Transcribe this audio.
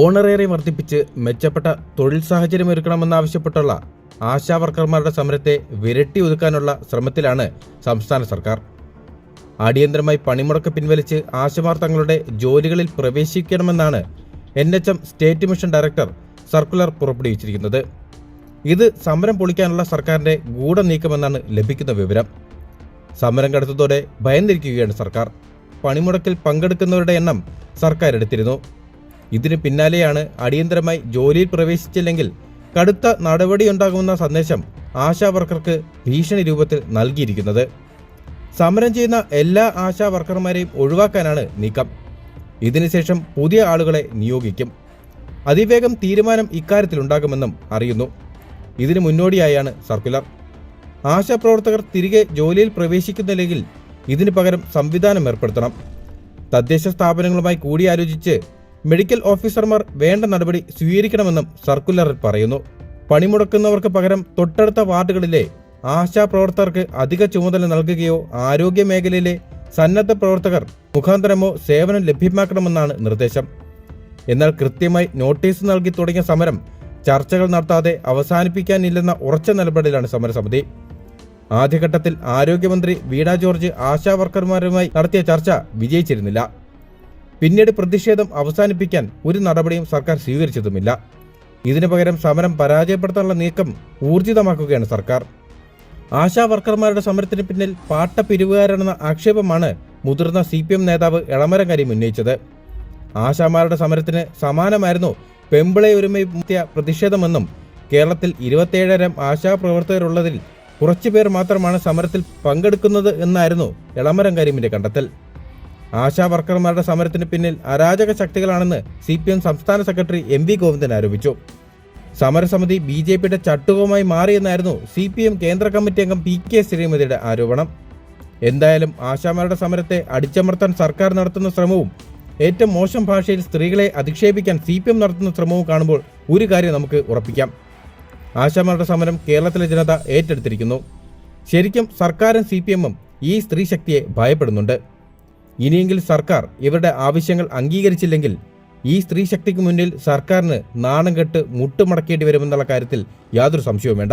ഓണറേറി വർദ്ധിപ്പിച്ച് മെച്ചപ്പെട്ട തൊഴിൽ സാഹചര്യം ഒരുക്കണമെന്നാവശ്യപ്പെട്ടുള്ള ആശാ വർക്കർമാരുടെ സമരത്തെ വിരട്ടി ഒതുക്കാനുള്ള ശ്രമത്തിലാണ് സംസ്ഥാന സർക്കാർ. അടിയന്തരമായി പണിമുടക്ക് പിൻവലിച്ച് ആശമാർ തങ്ങളുടെ ജോലികളിൽ പ്രവേശിക്കണമെന്നാണ് N H M state mission director circular പുറപ്പെടുവിച്ചിരിക്കുന്നത്. ഇത് സമരം പൊളിക്കാനുള്ള സർക്കാരിന്റെ ഗൂഢ നീക്കമെന്നാണ് ലഭിക്കുന്ന വിവരം. സമരം കടുത്തതോടെ ഭയന്നിരിക്കുകയാണ് സർക്കാർ. പണിമുടക്കിൽ പങ്കെടുക്കുന്നവരുടെ എണ്ണം സർക്കാർ എടുത്തിരുന്നു. ഇതിന് പിന്നാലെയാണ് അടിയന്തരമായി ജോലിയിൽ പ്രവേശിച്ചില്ലെങ്കിൽ കടുത്ത നടപടിയുണ്ടാകുമെന്ന സന്ദേശം ആശാ വർക്കർക്ക് ഭീഷണി രൂപത്തിൽ നൽകിയിരിക്കുന്നത്. സമരം ചെയ്യുന്ന എല്ലാ ആശാ വർക്കർമാരെയും ഒഴിവാക്കാനാണ് നീക്കം. ഇതിനുശേഷം പുതിയ ആളുകളെ നിയോഗിക്കും. അതിവേഗം തീരുമാനം ഇക്കാര്യത്തിലുണ്ടാകുമെന്നും അറിയുന്നു. ഇതിനു മുന്നോടിയായാണ് സർക്കുലർ. ആശാപ്രവർത്തകർ തിരികെ ജോലിയിൽ പ്രവേശിക്കുന്നില്ലെങ്കിൽ ഇതിനു പകരം സംവിധാനം ഏർപ്പെടുത്തണം. തദ്ദേശ സ്ഥാപനങ്ങളുമായി കൂടിയാലോചിച്ച് മെഡിക്കൽ ഓഫീസർമാർ വേണ്ട നടപടി സ്വീകരിക്കണമെന്നും സർക്കുലറിൽ പറയുന്നു. പണിമുടക്കുന്നവർക്ക് പകരം തൊട്ടടുത്ത വാർഡുകളിലെ ആശാപ്രവർത്തകർക്ക് അധിക ചുമതല നൽകുകയോ ആരോഗ്യ മേഖലയിലെ സന്നദ്ധ പ്രവർത്തകർ മുഖാന്തരമോ സേവനം ലഭ്യമാക്കണമെന്നാണ് നിർദ്ദേശം. എന്നാൽ കൃത്യമായി നോട്ടീസ് നൽകി തുടങ്ങിയ സമരം ചർച്ചകൾ നടത്താതെ അവസാനിപ്പിക്കാനില്ലെന്ന ഉറച്ച നിലപാടിലാണ് സമരസമിതി. ആദ്യഘട്ടത്തിൽ ആരോഗ്യമന്ത്രി വീണ ജോർജ് ആശാ വർക്കർമാരുമായി നടത്തിയ ചർച്ച വിജയിച്ചിരുന്നില്ല. പിന്നീട് പ്രതിഷേധം അവസാനിപ്പിക്കാൻ ഒരു നടപടിയും സർക്കാർ സ്വീകരിച്ചതുമില്ല. ഇതിനു പകരം സമരം പരാജയപ്പെടുത്താനുള്ള നീക്കം ഊർജിതമാക്കുകയാണ് സർക്കാർ. ആശാ വർക്കർമാരുടെ സമരത്തിന് പിന്നിൽ പാട്ട പിരിവുകാരാണെന്ന ആക്ഷേപമാണ് മുതിർന്ന സി പി എം നേതാവ് എളമരം കരീം ഉന്നയിച്ചത്. ആശാമാരുടെ സമരത്തിന് സമാനമായിരുന്നു പെമ്പിളെ ഒരുമയ പ്രതിഷേധമെന്നും കേരളത്തിൽ ഇരുപത്തിയേഴരം ആശാപ്രവർത്തകരുള്ളതിൽ കുറച്ചുപേർ മാത്രമാണ് സമരത്തിൽ പങ്കെടുക്കുന്നത് എന്നായിരുന്നു എളമരം കരീമിന്റെ കണ്ടെത്തൽ. ആശാ വർക്കർമാരുടെ സമരത്തിന് പിന്നിൽ അരാജക ശക്തികളാണെന്ന് സി പി എം സംസ്ഥാന സെക്രട്ടറി എം വി ഗോവിന്ദൻ ആരോപിച്ചു. സമരസമിതി ബി ജെ പിയുടെ ചട്ടുകവുമായി മാറിയെന്നായിരുന്നു സി പി എം കേന്ദ്ര കമ്മിറ്റി അംഗം പി കെ ശ്രീമതിയുടെ ആരോപണം. എന്തായാലും ആശാമാരുടെ സമരത്തെ അടിച്ചമർത്താൻ സർക്കാർ നടത്തുന്ന ശ്രമവും ഏറ്റവും മോശം ഭാഷയിൽ സ്ത്രീകളെ അധിക്ഷേപിക്കാൻ സി പി എം നടത്തുന്ന ശ്രമവും കാണുമ്പോൾ ഒരു കാര്യം നമുക്ക് ഉറപ്പിക്കാം. ആശാമാരുടെ സമരം കേരളത്തിലെ ജനത ഏറ്റെടുത്തിരിക്കുന്നു. ശരിക്കും സർക്കാരും സി പി എമ്മും ഈ സ്ത്രീശക്തിയെ ഭയപ്പെടുന്നുണ്ട്. ഇനിയെങ്കിലും സർക്കാർ ഇവരുടെ ആവശ്യങ്ങൾ അംഗീകരിച്ചില്ലെങ്കിൽ ഈ സ്ത്രീ ശക്തിക്ക് മുന്നിൽ സർക്കാരിന് നാണം കെട്ട് മുട്ടുമടക്കേണ്ടി വരുമെന്നുള്ള കാര്യത്തിൽ യാതൊരു സംശയവും വേണ്ട.